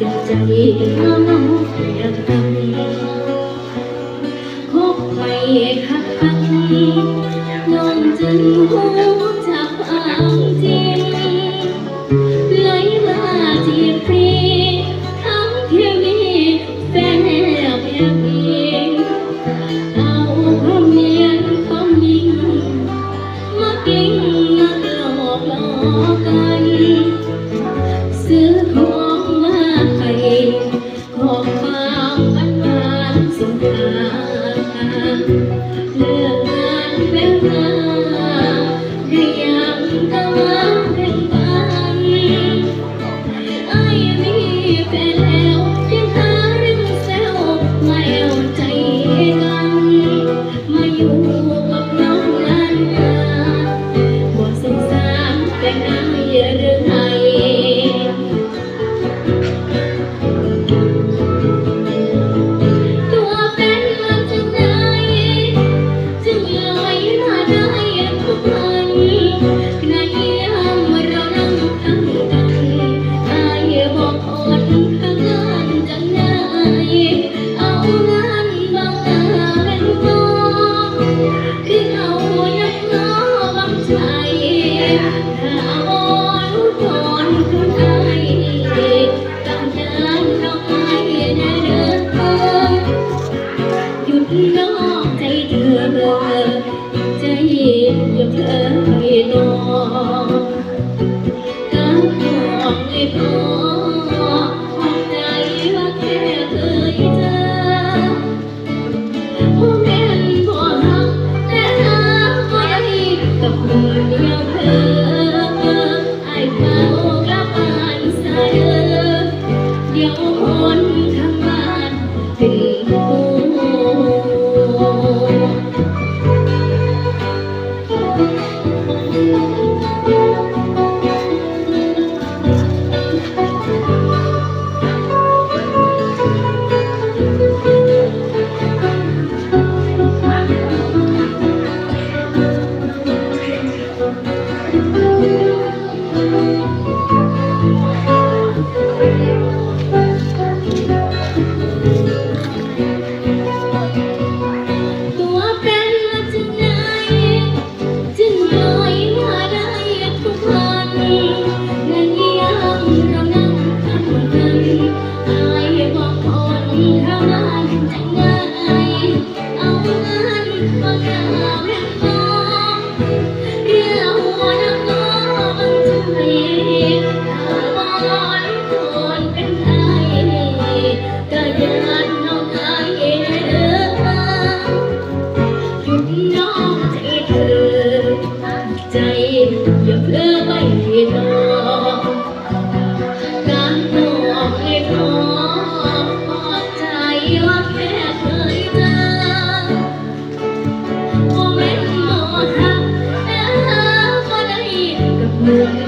Thank you. เลือกงานที่เป็นงาน น้องใจเธอใจอย่าเพลินไปนอนกับน้องไอ้พ่อ Yeah.